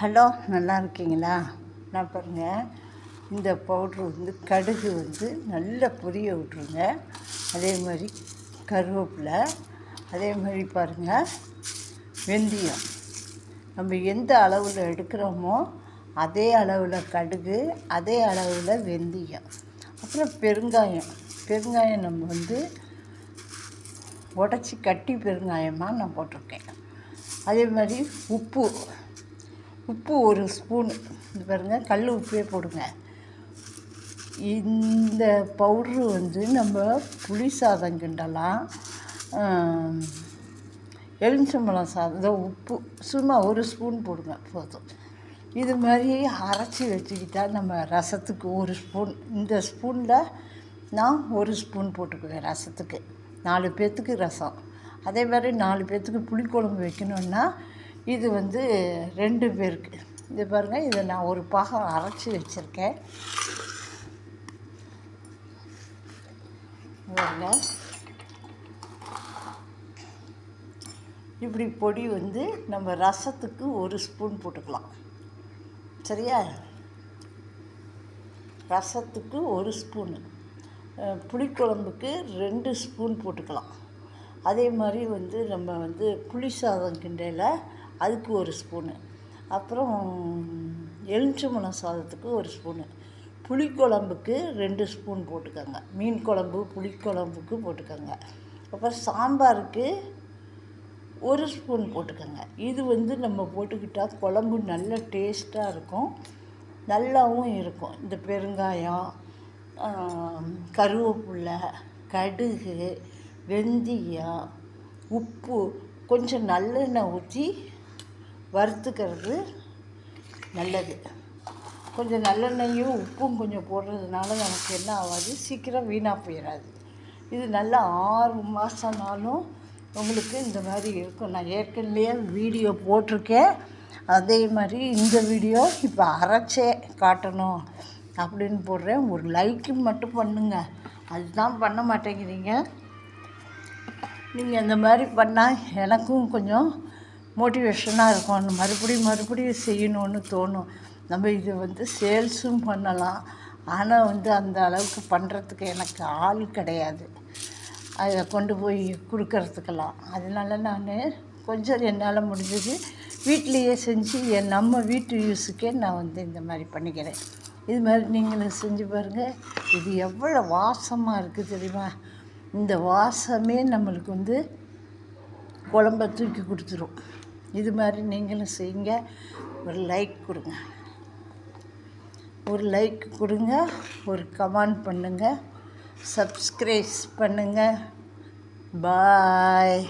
Hello நல்லா இருக்கீங்களா? நான் பாருங்கள் இந்த பவுட்ரு வந்து கடுகு வந்து நல்லா பொரிய விட்ருங்க. அதே மாதிரி கருவேப்பிலை அதே மாதிரி பாருங்கள் வெந்தயம். நம்ம எந்த அளவில் எடுக்கிறோமோ அதே அளவில் கடுகு அதே அளவில் வெந்தயம். அப்புறம் பெருங்காயம். பெருங்காயம் நம்ம வந்து உடச்சி கட்டி பெருங்காயமாக நான் போட்டிருக்கேன். அதே மாதிரி உப்பு. உப்பு ஒரு ஸ்பூன் இது பாருங்கள் கல் உப்பே போடுங்க. இந்த பவுட்ரு வந்து நம்ம புளி சாதம் கிண்டலாம். எலுமிச்சம்பழம் சாதம் இந்த உப்பு சும்மா ஒரு ஸ்பூன் போடுங்க போதும். இது மாதிரி அரைச்சி வச்சுக்கிட்டால் நம்ம ரசத்துக்கு ஒரு ஸ்பூன் இந்த ஸ்பூனில் நான் ஒரு ஸ்பூன் போட்டுக்குவேன் ரசத்துக்கு. நாலு பேர்த்துக்கு ரசம். அதே மாதிரி நாலு பேர்த்துக்கு புளிக்குழம்பு வைக்கணுன்னா இது வந்து ரெண்டு பேருக்கு. இது பாருங்கள் இதை நான் ஒரு பாகம் அரைச்சி வச்சுருக்கேன். பாருங்க. இப்படி பொடி வந்து நம்ம ரசத்துக்கு ஒரு ஸ்பூன் போட்டுக்கலாம். சரியா? ரசத்துக்கு ஒரு ஸ்பூனு. புளிக்குழம்புக்கு ரெண்டு ஸ்பூன் போட்டுக்கலாம். அதே மாதிரி வந்து நம்ம வந்து புளி சாதம் கிண்டையில் அதுக்கு ஒரு ஸ்பூனு. அப்புறம் எலுமிச்சம்பழம் சாதத்துக்கு ஒரு ஸ்பூனு. புளிக்குழம்புக்கு ரெண்டு ஸ்பூன் போட்டுக்கோங்க. மீன் குழம்பு புளிக்குழம்புக்கு போட்டுக்கோங்க. அப்புறம் சாம்பாருக்கு ஒரு ஸ்பூன் போட்டுக்கோங்க. இது வந்து நம்ம போட்டுக்கிட்டால் குழம்பு நல்ல டேஸ்ட்டாக இருக்கும். நல்லாவும் இருக்கும். இந்த பெருங்காயம் கருவேப்பில்லை கடுகு வெந்தயம் உப்பு கொஞ்சம் நல்லெண்ணெய் ஊற்றி வறுத்துக்கிறது நல்லது. கொஞ்சம் நல்லெண்ணெயும் உப்பும் கொஞ்சம் போடுறதுனால நமக்கு என்ன ஆகாது சீக்கிரம் வீணாக போயிடாது இது நல்லா ஆறு மாதம்னாலும் உங்களுக்கு இந்த மாதிரி இருக்கும். நான் ஏற்கனவே வீடியோ போட்டிருக்கேன். அதே மாதிரி இந்த வீடியோ இப்போ அரைச்சே காட்டணும் அப்படின்னு போடுறேன். ஒரு லைக்கு மட்டும் பண்ணுங்கள் அதுதான் பண்ண மாட்டேங்கிறீங்க. நீங்கள் இந்த மாதிரி பண்ணால் எனக்கும் கொஞ்சம் மோட்டிவேஷனாக இருக்கும். மறுபடியும் மறுபடியும் செய்யணும்னு தோணும். நம்ம இது வந்து சேல்ஸும் பண்ணலாம். ஆனால் வந்து அந்த அளவுக்கு பண்ணுறதுக்கு எனக்கு ஆள் கிடையாது. அதை கொண்டு போய் கொடுக்கறதுக்கெல்லாம். அதனால நான் கொஞ்சம் என்னால் முடிஞ்சது வீட்டிலையே செஞ்சு என் நம்ம வீட்டு யூஸுக்கே நான் வந்து இந்த மாதிரி பண்ணிக்கிறேன். இது மாதிரி நீங்களும் செஞ்சு பாருங்கள் இது எவ்வளோ வாசமாக இருக்குது தெரியுமா? இந்த வாசமே நம்மளுக்கு வந்து குழம்ப தூக்கி கொடுத்துரும். இது மாதிரி நீங்களும் செய்யுங்க. ஒரு லைக் கொடுங்க. ஒரு லைக் கொடுங்க. ஒரு கமெண்ட் பண்ணுங்கள் சப்ஸ்கிரைப் பண்ணுங்கள் பாய்